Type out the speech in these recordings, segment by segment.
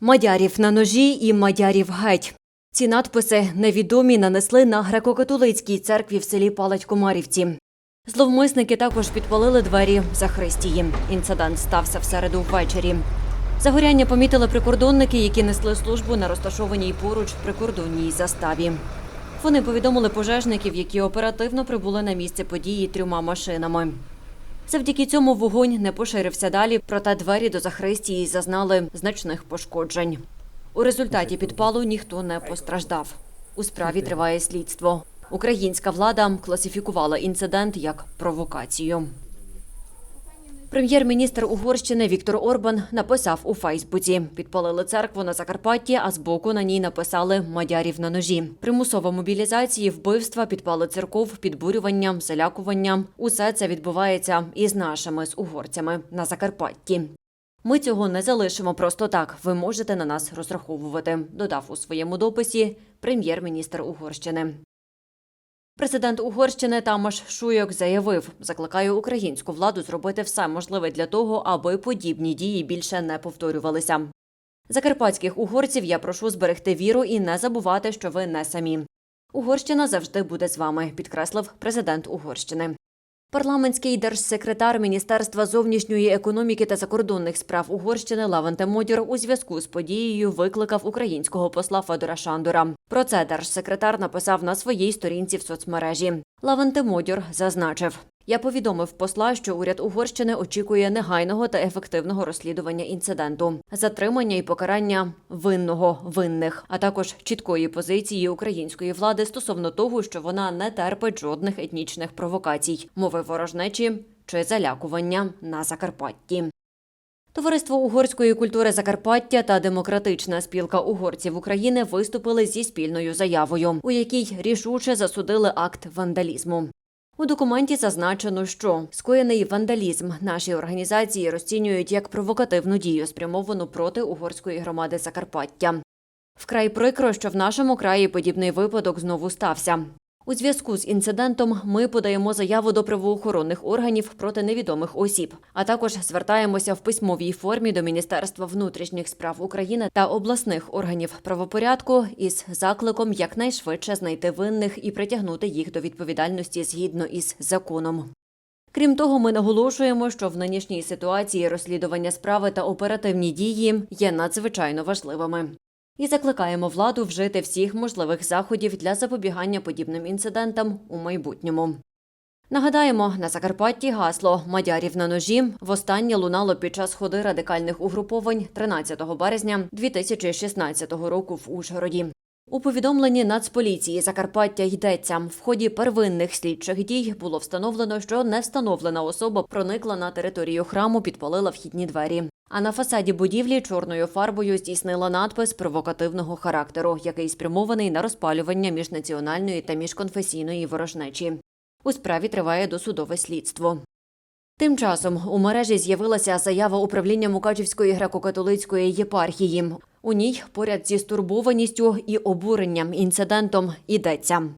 Мадярів на ножі і мадярів геть. Ці надписи невідомі нанесли на греко-католицькій церкві в селі Палать-Комарівці. Зловмисники також підпалили двері за Христії. Інцидент стався в середу ввечері. Загоряння помітили прикордонники, які несли службу на розташованій поруч прикордонній заставі. Вони повідомили пожежників, які оперативно прибули на місце події трьома машинами. Завдяки цьому вогонь не поширився далі, проте двері до Захристії зазнали значних пошкоджень. У результаті підпалу ніхто не постраждав. У справі триває слідство. Українська влада класифікувала інцидент як провокацію. Прем'єр-міністр Угорщини Віктор Орбан написав у Фейсбуці: підпалили церкву на Закарпатті, а збоку на ній написали Мадярів на ножі. Примусова мобілізації, вбивства, підпали церков, підбурювання, залякування. Усе це відбувається із нашими з угорцями на Закарпатті. Ми цього не залишимо просто так. Ви можете на нас розраховувати, додав у своєму дописі прем'єр-міністр Угорщини. Президент Угорщини Тамаш Шуйок заявив, закликає українську владу зробити все можливе для того, аби подібні дії більше не повторювалися. Закарпатських угорців я прошу зберегти віру і не забувати, що ви не самі. Угорщина завжди буде з вами, підкреслив президент Угорщини. Парламентський держсекретар Міністерства зовнішньої економіки та закордонних справ Угорщини Лаванте Модір у зв'язку з подією викликав українського посла Федора Шандора. Про це держсекретар написав на своїй сторінці в соцмережі. Лаванте Модір зазначив. Я повідомив посла, що уряд Угорщини очікує негайного та ефективного розслідування інциденту, затримання і покарання винного винних, а також чіткої позиції української влади стосовно того, що вона не терпить жодних етнічних провокацій, мови ворожнечі чи залякування на Закарпатті. Товариство угорської культури Закарпаття та Демократична спілка угорців України виступили зі спільною заявою, у якій рішуче засудили акт вандалізму. У документі зазначено, що скоєний вандалізм наші організації розцінюють як провокативну дію, спрямовану проти угорської громади Закарпаття. Вкрай прикро, що в нашому краї подібний випадок знову стався. У зв'язку з інцидентом ми подаємо заяву до правоохоронних органів проти невідомих осіб, а також звертаємося в письмовій формі до Міністерства внутрішніх справ України та обласних органів правопорядку із закликом якнайшвидше знайти винних і притягнути їх до відповідальності згідно із законом. Крім того, ми наголошуємо, що в нинішній ситуації розслідування справи та оперативні дії є надзвичайно важливими. І закликаємо владу вжити всіх можливих заходів для запобігання подібним інцидентам у майбутньому. Нагадаємо, на Закарпатті гасло Мадярів на ножі востаннє лунало під час ходи радикальних угруповань 13 березня 2016 року в Ужгороді. У повідомленні Нацполіції Закарпаття йдеться в ході первинних слідчих дій було встановлено, що невстановлена особа проникла на територію храму, підпалила вхідні двері. А на фасаді будівлі чорною фарбою здійснила надпис провокативного характеру, який спрямований на розпалювання міжнаціональної та міжконфесійної ворожнечі. У справі триває досудове слідство. Тим часом у мережі з'явилася заява управління Мукачівської греко-католицької єпархії. У ній поряд зі стурбованістю і обуренням інцидентом йдеться.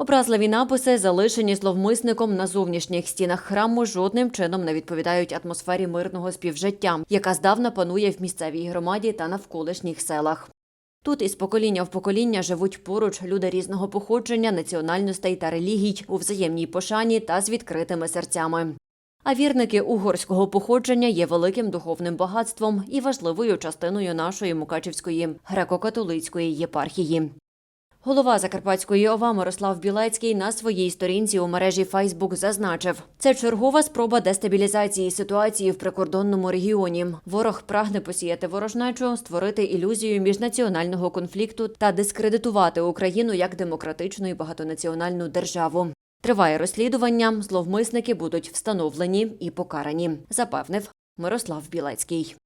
Образливі написи, залишені зловмисником на зовнішніх стінах храму, жодним чином не відповідають атмосфері мирного співжиття, яка здавна панує в місцевій громаді та навколишніх селах. Тут із покоління в покоління живуть поруч люди різного походження, національностей та релігій у взаємній пошані та з відкритими серцями. А вірники угорського походження є великим духовним багатством і важливою частиною нашої Мукачівської греко-католицької єпархії. Голова Закарпатської ОВА Мирослав Білецький на своїй сторінці у мережі Фейсбук зазначив, це чергова спроба дестабілізації ситуації в прикордонному регіоні. Ворог прагне посіяти ворожнечу, створити ілюзію міжнаціонального конфлікту та дискредитувати Україну як демократичну і багатонаціональну державу. Триває розслідування, зловмисники будуть встановлені і покарані, запевнив Мирослав Білецький.